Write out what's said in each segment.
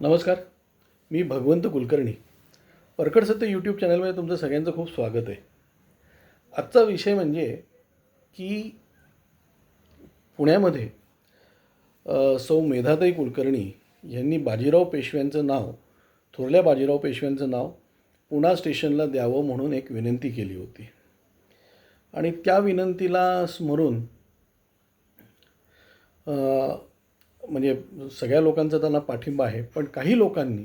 नमस्कार. मी भगवंत कुलकर्णी. परकड सत्य यूट्यूब चॅनलमध्ये तुमचं सगळ्यांचं खूप स्वागत आहे. आजचा विषय म्हणजे की पुण्यामध्ये सौ मेधाताई कुलकर्णी यांनी बाजीराव पेशव्यांचं नाव थोरल्या बाजीराव पेशव्यांचं नाव पुणा स्टेशनला द्यावं म्हणून एक विनंती केली होती. आणि त्या विनंतीला स्मरून म्हणजे सगळ्या लोकांचा त्यांना पाठिंबा आहे पण काही लोकांनी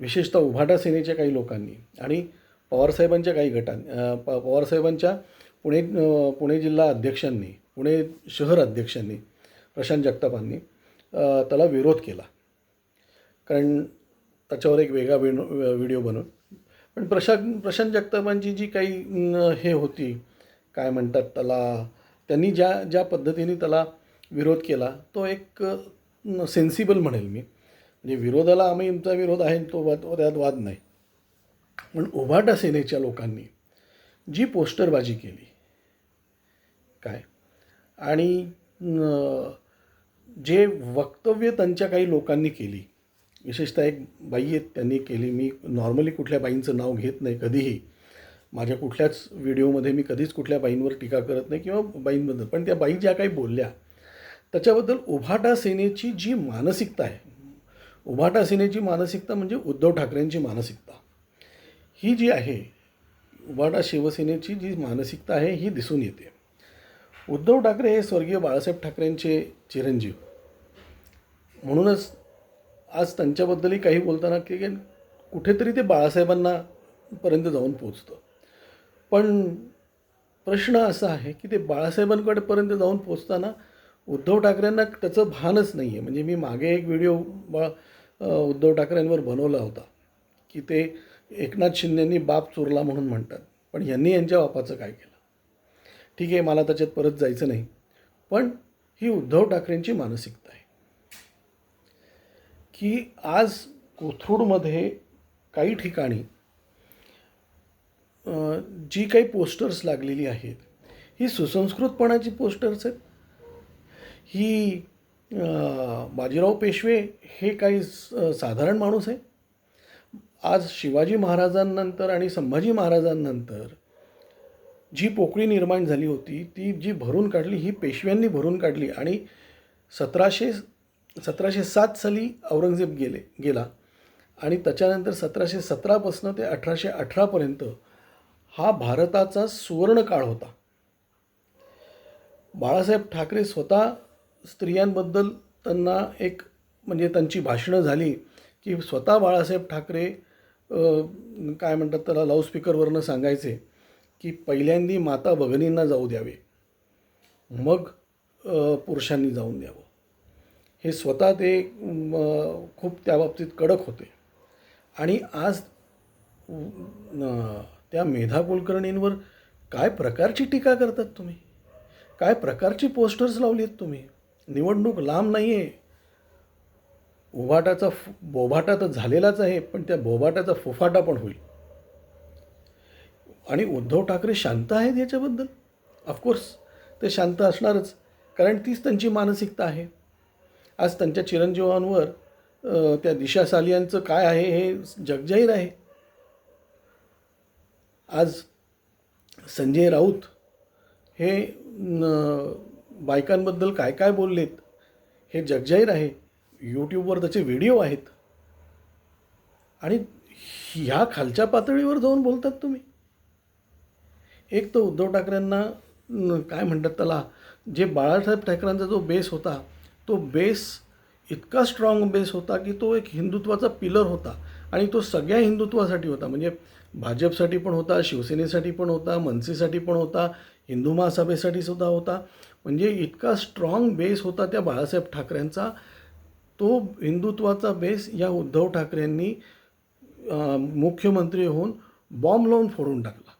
विशेषतः उभाटा सेनेच्या काही लोकांनी आणि पवारसाहेबांच्या काही गटांनी प पवारसाहेबांच्या पुणे पुणे जिल्हा अध्यक्षांनी पुणे शहर अध्यक्षांनी प्रशांत जगतापांनी त्याला विरोध केला. कारण त्याच्यावर एक वेगळा विनो व्हिडिओ बनवून. पण प्रशांत प्रशांत जगतापांची जी काही हे होती काय म्हणतात त्याला त्यांनी ज्या ज्या पद्धतीने त्याला विरोध केला तो एक सेन्सिबल म्हणेल मी. म्हणजे विरोधाला आम्ही आमचा विरोध आहे तो वाद त्यात वाद नाही. पण उभाटा सेनेच्या लोकांनी जी पोस्टरबाजी केली काय? आणि जे वक्तव्य त्यांच्या काही लोकांनी केली विशेषतः एक बाई आहेत त्यांनी केली. मी नॉर्मली कुठल्या बाईंचं नाव घेत नाही कधीही. माझ्या कुठल्याच व्हिडिओमध्ये मी कधीच कुठल्या बाईंवर टीका करत नाही किंवा बाईंबद्दल. पण त्या बाई ज्या काही बोलल्या त्याच्याबद्दल उभाटा सेनेची जी मानसिकता आहे उभाटा सेनेची मानसिकता म्हणजे उद्धव ठाकरेंची मानसिकता. ही जी आहे उभाटा शिवसेनेची जी मानसिकता आहे ही दिसून येते. उद्धव ठाकरे हे स्वर्गीय बाळासाहेब ठाकरेंचे चिरंजीव. म्हणूनच आज त्यांच्याबद्दलही काही बोलताना की कुठेतरी ते बाळासाहेबांना पर्यंत जाऊन पोचतं पण प्रश्न असा आहे की ते बाळासाहेबांकडेपर्यंत जाऊन पोचताना उद्धव ठाकरेंना त्याचं भानच नाही आहे म्हणजे मी मागे एक व्हिडिओ उद्धव ठाकरेंवर बनवला होता की ते एकनाथ शिंदेंनी बाप चोरला म्हणून म्हणतात. पण यांनी यांच्या बापाचं काय केलं? ठीक आहे मला त्याच्यात परत जायचं नाही. पण ही उद्धव ठाकरेंची मानसिकता आहे. की आज कोथरूडमध्ये काही ठिकाणी जी काही पोस्टर्स लागलेली आहेत ही सुसंस्कृतपणाची पोस्टर्स आहेत? ही बाजीराव पेशवे हे काही साधारण माणूस आहे. आज शिवाजी महाराजांनंतर आणि संभाजी महाराजांनंतर जी पोकळी निर्माण झाली होती ती जी भरून काढली ही पेशव्यांनी भरून काढली आणि सतराशे सतराशे सात साली औरंगजेब गेले गेला आणि त्याच्यानंतर सतराशे सतरापासून ते अठराशे अठरापर्यंत हा भारताचा सुवर्णकाळ होता. बाळासाहेब ठाकरे स्वतः स्त्रियांबद्दल त्यांना एक म्हणजे त्यांची भाषणं झाली की स्वतः बाळासाहेब ठाकरे काय म्हणतात त्याला लाऊडस्पीकरवरनं सांगायचे की पहिल्यांदी माता भगिनींना जाऊ द्यावे. मग पुरुषांनी जाऊन द्यावं. हे स्वतः ते खूप त्या बाबतीत कडक होते. आणि आज त्या मेधा कुलकर्णींवर काय प्रकारची टीका करतात तुम्ही? काय प्रकारची पोस्टर्स लावली आहेत तुम्ही? निवडणूक लांब नाही आहे उभाटाचा फु बोभाटा तर झालेलाच आहे पण त्या बोभाटाचा फुफाटा पण होईल. आणि उद्धव ठाकरे शांत आहेत याच्याबद्दल? ऑफकोर्स ते शांत असणारच कारण तीच त्यांची मानसिकता आहे. आज त्यांच्या चिरंजीवांवर त्या दिशा सालियांचं काय आहे हे जगजाहीर आहे. आज संजय राऊत हे बायकांबद्दल काय काय बोललेत? हे जगजाहीर आहे. यूट्यूबवर त्याचे व्हिडिओ आहेत. आणि ह्या खालच्या पातळीवर जाऊन बोलतात तुम्ही. एक तर उद्धव ठाकरेंना काय म्हणतात त्याला जे बाळासाहेब ठाकरेंचा जो बेस होता तो बेस इतका स्ट्रॉंग बेस होता की तो एक हिंदुत्वाचा पिलर होता. आणि तो सगळ्या हिंदुत्वासाठी होता. म्हणजे भाजपसाठी पण होता शिवसेनेसाठी पण होता मनसेसाठी पण होता हिंदू महासभेसाठी सुद्धा होता. म्हणजे इतका स्ट्रॉंग बेस होता त्या बाळासाहेब ठाकरेंचा. तो हिंदुत्वाचा बेस या उद्धव ठाकरेंनी मुख्यमंत्री होऊन बॉम्ब लावून फोडून टाकला.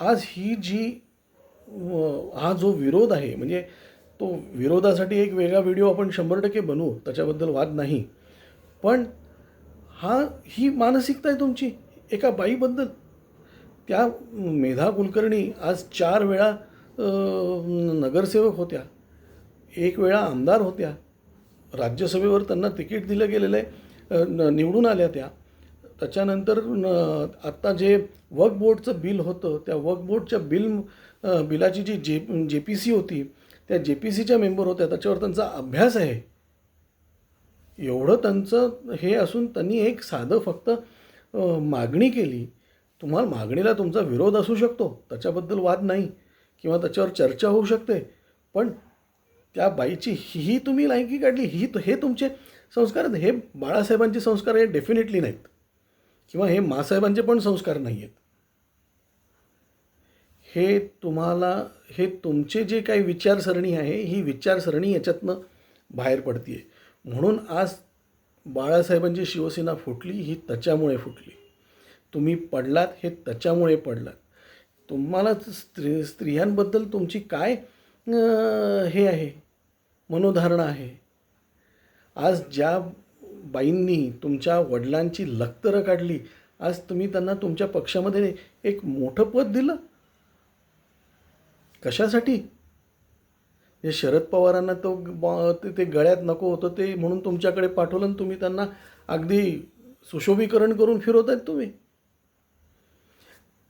आज ही जी हा जो विरोध आहे म्हणजे तो विरोधासाठी एक वेगळा व्हिडिओ आपण शंभर टक्के बनवू त्याच्याबद्दल वाद नाही. पण हा ही मानसिकता आहे तुमची एका बाईबद्दल. त्या मेधा कुलकर्णी आज चार वेळा नगरसेवक होत्या. एक वेळा आमदार होत्या. राज्यसभेवर त्यांना तिकीट दिलं गेलेलं आहे न- निवडून आल्या त्या. त्याच्यानंतर आत्ता जे वर्क बोर्डचं बिल होतं त्या वर्क बोर्डच्या बिल बिलाची जी जे जे पी सी होती त्या जे पी सीच्या मेंबर होत्या. त्याच्यावर त्यांचा अभ्यास आहे. एवढं त्यांचं हे असून त्यांनी एक साधं फक्त मागणी केली. तुम्हाला मागणीला तुमचा विरोध असू शकतो त्याच्याबद्दल वाद नाही किंवा त्याच्यावर चर्चा होऊ शकते पण त्या बाईची ही तुम्ही लायकी काढली ही हे तुमचे संस्कार हे बाळासाहेबांचे संस्कार हे डेफिनेटली नाहीत. किंवा हे मासाहेबांचे पण संस्कार नाही आहेत हे तुम्हाला हे तुमचे जे काही विचारसरणी आहे ही विचारसरणी याच्यातनं बाहेर पडते म्हणून आज बाळासाहेबांची शिवसेना फुटली ही त्याच्यामुळे फुटली. तुम्ही पडलात हे त्याच्यामुळे पडलात. तुम्हाला स्त्री स्त्रियांबद्दल तुमची काय हे आहे मनोधारणा आहे? आज ज्या बाईंनी तुमच्या वडिलांची लक्तरं काढली आज तुम्ही त्यांना तुमच्या पक्षामध्ये एक मोठं पद दिलं? कशासाठी? हे शरद पवारांना तो ते- ते गळ्यात नको होतं ते म्हणून तुमच्याकडे पाठवलं आणि तुम्ही त्यांना अगदी सुशोभीकरण करून फिरवत आहेत तुम्ही?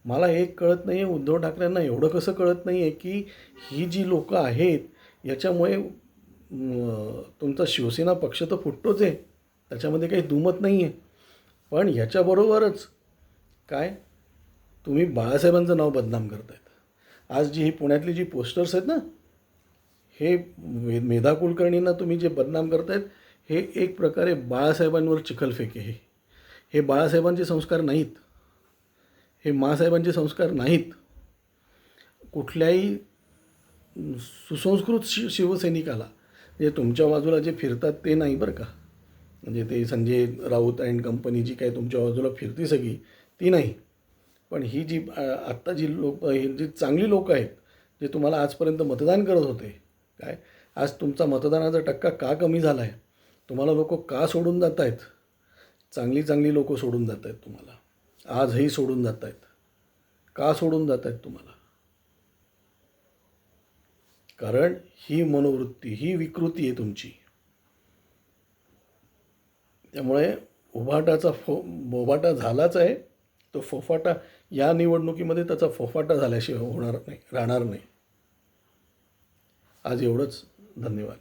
मला एक कळत नाही आहे उद्धव ठाकरेंना एवढं कसं कळत नाही आहे की ही जी लोकं आहेत याच्यामुळे तुमचा शिवसेना पक्ष तर फुटतोच आहे. त्याच्यामध्ये काही दुमत नाही आहे पण ह्याच्याबरोबरच काय? तुम्ही बाळासाहेबांचं नाव बदनाम करतायत. आज जी ही पुण्यातली जी पोस्टर्स आहेत ना हे मेधा कुलकर्णींना तुम्ही जे बदनाम करतायत हे एक प्रकारे बाळासाहेबांवर चिखलफेक आहे. हे बाळासाहेबांचे संस्कार नाहीत. हे माँसाहेबांचे संस्कार नाहीत. कुठल्याही सुसंस्कृत शि शिवसैनिकाला जे तुमच्या बाजूला जे फिरतात ते नाही बरं का. म्हणजे ते संजय राऊत अँड कंपनी जी काही तुमच्या बाजूला फिरती सगळी ती नाही. पण ही जी आत्ता जी लोक ही जी चांगली लोक आहेत जे तुम्हाला आजपर्यंत मतदान करत होते काय? आज तुमचा मतदानाचा टक्का का कमी झाला आहे तुम्हाला लोक का सोडून जात आहेत चांगली चांगली लोकं सोडून जात आहेत तुम्हाला. आजही सोडून जात आहेत. का सोडून जात आहेत तुम्हाला? कारण ही मनोवृत्ती ही विकृती आहे तुमची. त्यामुळे उभाटाचा फो बोभाटा झालाच आहे. तो फोफाटा या निवडणुकीमध्ये त्याचा फोफाटा झाल्याशिवाय होणार नाही राहणार नाही. आज एवढंच. धन्यवाद.